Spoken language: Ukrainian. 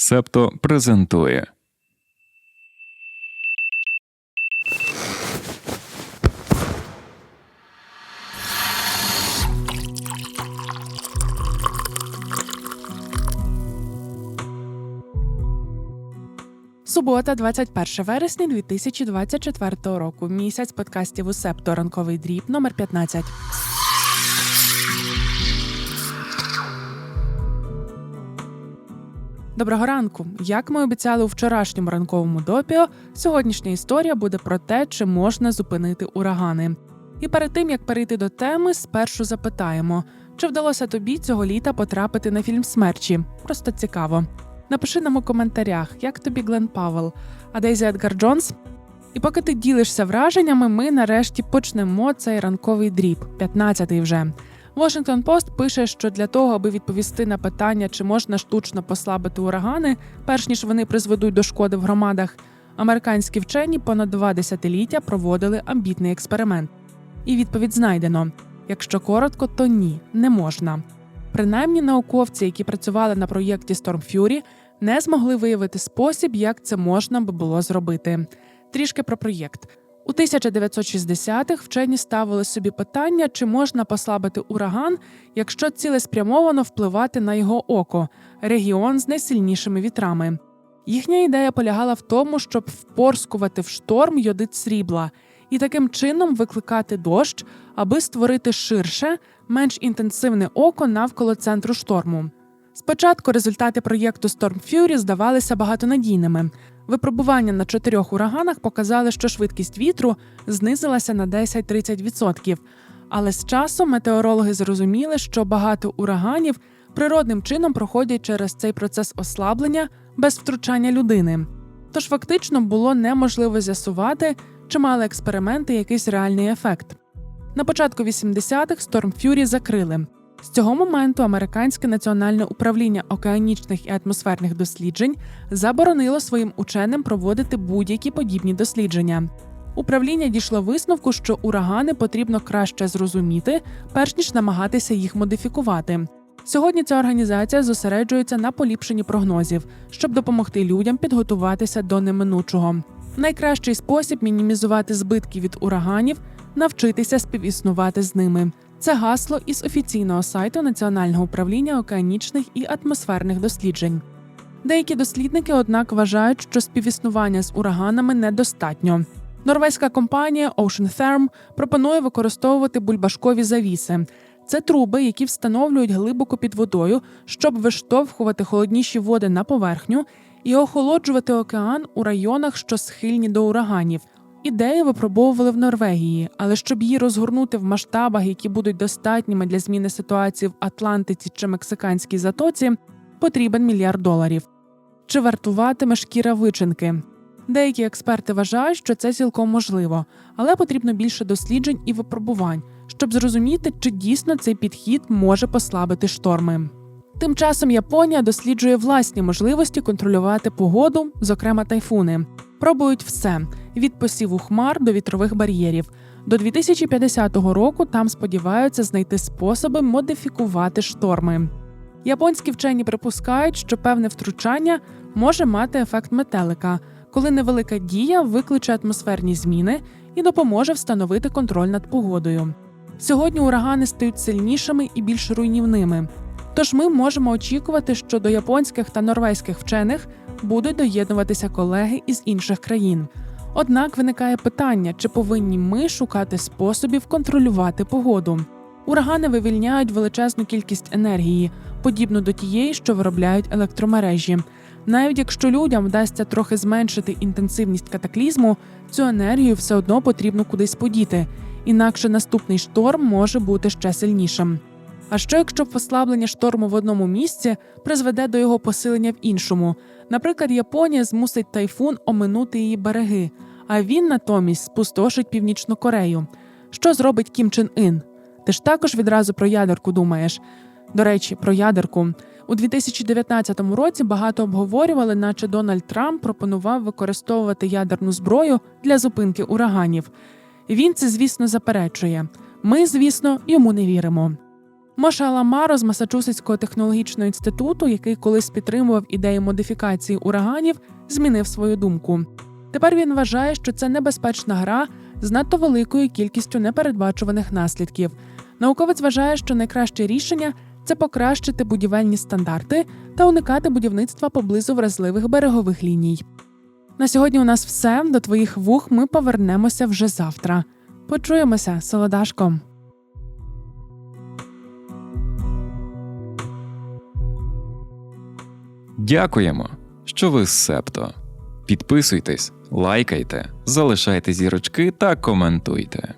Септо презентує. Субота, 21 вересня 2024 року. Місяць подкастів у Септо ранковий дріб номер 15. Доброго ранку. Як ми обіцяли у вчорашньому ранковому допіо, сьогоднішня історія буде про те, чи можна зупинити урагани. І перед тим як перейти до теми, спершу запитаємо, чи вдалося тобі цього літа потрапити на фільм смерчі? Просто цікаво. Напиши нам у коментарях, як тобі Глен Павел, а Дейзі Едгар Джонс. І поки ти ділишся враженнями, ми нарешті почнемо цей ранковий дріб, 15-й вже. Washington Post пише, що для того, аби відповісти на питання, чи можна штучно послабити урагани, перш ніж вони призведуть до шкоди в громадах, американські вчені понад два десятиліття проводили амбітний експеримент. І відповідь знайдено: якщо коротко, то ні, не можна. Принаймні, науковці, які працювали на проєкті Storm Fury, не змогли виявити спосіб, як це можна би було зробити. Трішки про проєкт. У 1960-х вчені ставили собі питання, чи можна послабити ураган, якщо цілеспрямовано впливати на його око регіон з найсильнішими вітрами. Їхня ідея полягала в тому, щоб впорскувати в шторм йодит срібла і таким чином викликати дощ, аби створити ширше, менш інтенсивне око навколо центру шторму. Спочатку результати проєкту Storm Fury здавалися багатонадійними. Випробування на чотирьох ураганах показали, що швидкість вітру знизилася на 10-30%. Але з часом метеорологи зрозуміли, що багато ураганів природним чином проходять через цей процес ослаблення без втручання людини. Тож фактично було неможливо з'ясувати, чи мали експерименти якийсь реальний ефект. На початку 80-х Storm Fury закрили. З цього моменту американське національне управління океанічних і атмосферних досліджень заборонило своїм ученим проводити будь-які подібні дослідження. Управління дійшло висновку, що урагани потрібно краще зрозуміти, перш ніж намагатися їх модифікувати. Сьогодні ця організація зосереджується на поліпшенні прогнозів, щоб допомогти людям підготуватися до неминучого. Найкращий спосіб мінімізувати збитки від ураганів навчитися співіснувати з ними. Це гасло із офіційного сайту Національного управління океанічних і атмосферних досліджень. Деякі дослідники, однак, вважають, що співіснування з ураганами недостатньо. Норвезька компанія Ocean Therm пропонує використовувати бульбашкові завіси. Це труби, які встановлюють глибоко під водою, щоб виштовхувати холодніші води на поверхню і охолоджувати океан у районах, що схильні до ураганів. Ідею випробовували в Норвегії, але щоб її розгорнути в масштабах, які будуть достатніми для зміни ситуації в Атлантиці чи Мексиканській затоці, потрібен мільярд доларів. Чи вартуватиме шкіра вичинки? Деякі експерти вважають, що це цілком можливо, але потрібно більше досліджень і випробувань, щоб зрозуміти, чи дійсно цей підхід може послабити шторми. Тим часом Японія досліджує власні можливості контролювати погоду, зокрема тайфуни. Пробують все від посіву хмар до вітрових бар'єрів. До 2050 року там сподіваються знайти способи модифікувати шторми. Японські вчені припускають, що певне втручання може мати ефект метелика, коли невелика дія викличе атмосферні зміни і допоможе встановити контроль над погодою. Сьогодні урагани стають сильнішими і більш руйнівними. Тож ми можемо очікувати, що до японських та норвезьких вчених будуть доєднуватися колеги із інших країн. Однак виникає питання, чи повинні ми шукати способів контролювати погоду. Урагани вивільняють величезну кількість енергії, подібну до тієї, що виробляють електромережі. Навіть якщо людям вдасться трохи зменшити інтенсивність катаклізму, цю енергію все одно потрібно кудись подіти, інакше наступний шторм може бути ще сильнішим. А що якщо послаблення шторму в одному місці призведе до його посилення в іншому? Наприклад, Японія змусить тайфун оминути її береги, а він натомість спустошить Північну Корею. Що зробить Кім Чен Ін? Ти ж також відразу про ядерку думаєш. До речі, про ядерку. У 2019 році багато обговорювали, наче Дональд Трамп пропонував використовувати ядерну зброю для зупинки ураганів. Він це, звісно, заперечує. Ми, звісно, йому не віримо. Моше Аламаро з Масачусетського технологічного інституту, який колись підтримував ідеї модифікації ураганів, змінив свою думку. Тепер він вважає, що це небезпечна гра з надто великою кількістю непередбачуваних наслідків. Науковець вважає, що найкраще рішення це покращити будівельні стандарти та уникати будівництва поблизу вразливих берегових ліній. На сьогодні у нас все. До твоїх вух ми повернемося вже завтра. Почуємося, солодашко. Дякуємо, що ви з Септо. Підписуйтесь, лайкайте, залишайте зірочки та коментуйте.